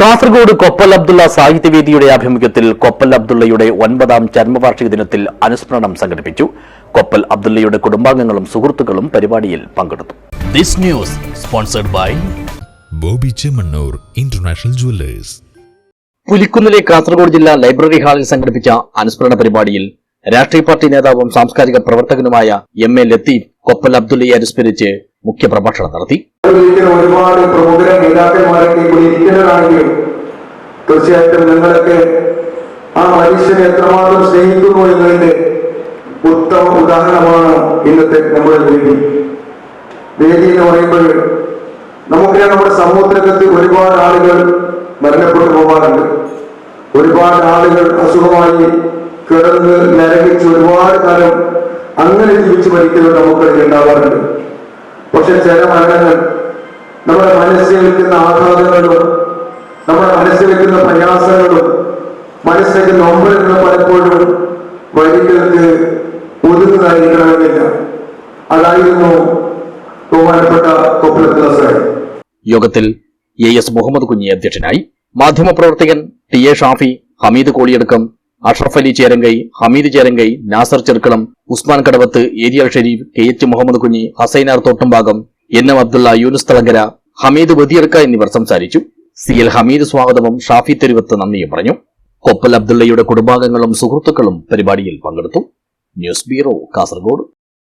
കാസർഗോഡ് കൊപ്പൽ അബ്ദുള്ള സാഹിത്യവേദിയുടെ ആഭിമുഖ്യത്തിൽ കൊപ്പൽ അബ്ദുള്ളയുടെ ഒൻപതാം ചരമവാർഷിക ദിനത്തിൽ അനുസ്മരണം സംഘടിപ്പിച്ചു. കൊപ്പൽ അബ്ദുള്ളയുടെ കുടുംബാംഗങ്ങളും സുഹൃത്തുക്കളും പരിപാടിയിൽ പങ്കെടുത്തു. This news sponsored by Bobby Chemmanur international jewellers. പുലിക്കുന്നിലെ Kasaragod ജില്ലാ ലൈബ്രറി ഹാളിൽ സംഘടിപ്പിച്ച അനുസ്മരണ പരിപാടിയിൽ രാഷ്ട്രീയ പാർട്ടി നേതാവും സാംസ്കാരിക പ്രവർത്തകനുമായ എം എ ലത്തീഫ് കൊപ്പൽ അബ്ദുള്ളയെ അനുസ്മരിച്ച് മുഖ്യപ്രഭാഷണം നടത്തി. ഒരിക്കലും ഒരുപാട് പ്രമുഖരെ നേതാക്കന്മാരൊക്കെ ഇവിടെ ഇരിക്കുന്നതാണെങ്കിലും തീർച്ചയായിട്ടും നിങ്ങളൊക്കെ ആ മനുഷ്യനെ എത്രമാത്രം സ്നേഹിക്കുന്നു എന്നതിന്റെ ഉത്തമ ഉദാഹരണമാണ് ഇന്നത്തെ നമ്മുടെ വേദി. വേദി എന്ന് പറയുമ്പോൾ നമുക്കറിയാം നമ്മുടെ സമൂഹത്തിനകത്ത് ഒരുപാട് ആളുകൾ മരണപ്പെട്ടു പോകാറുണ്ട്. ഒരുപാട് ആളുകൾ അസുഖമായി കിടന്ന് നരകിച്ച് ഒരുപാട് കാലം അങ്ങനെ ജീവിച്ച് മരിക്കുന്നത് നമുക്കതിൽ ഉണ്ടാവാറുണ്ട്. പക്ഷെ ചില മരണങ്ങൾ നമ്മുടെ മനസ്സിൽ വെക്കുന്ന ആഘാതങ്ങളും നമ്മുടെ മനസ്സിൽ വെക്കുന്ന പ്രയാസങ്ങളും മനസ്സിലേക്ക് നൊമ്പരങ്ങളും പലപ്പോഴും വരികൾക്ക് ഒതുങ്ങുന്നതായിരിക്കണമെന്നില്ല. അതായിരുന്നു ബഹുമാനപ്പെട്ട കൊപ്പലത്തുള്ള യോഗത്തിൽ എ എസ് മുഹമ്മദ് കുഞ്ഞി അധ്യക്ഷനായി മാധ്യമപ്രവർത്തകൻ T A Shafi Hameed കോളിയടക്കം Ashraf Ali Cherangai Hameed Cherangai Nasar Cherukkalam Usman Kadavath Eriyal Sherif K H Muhammad Kunhi Hasainar Thottumbhagam N M Abdulla Yunus Thalangara Hameed വതിയർക്ക എന്നിവർ സംസാരിച്ചു. സി എൽ ഹമീദ് സ്വാഗതവും ഷാഫി തെരുവത്ത് നന്ദിയും പറഞ്ഞു. കൊപ്പൽ അബ്ദുള്ളയുടെ കുടുംബാംഗങ്ങളും സുഹൃത്തുക്കളും പരിപാടിയിൽ പങ്കെടുത്തു. News bureau Kasaragod.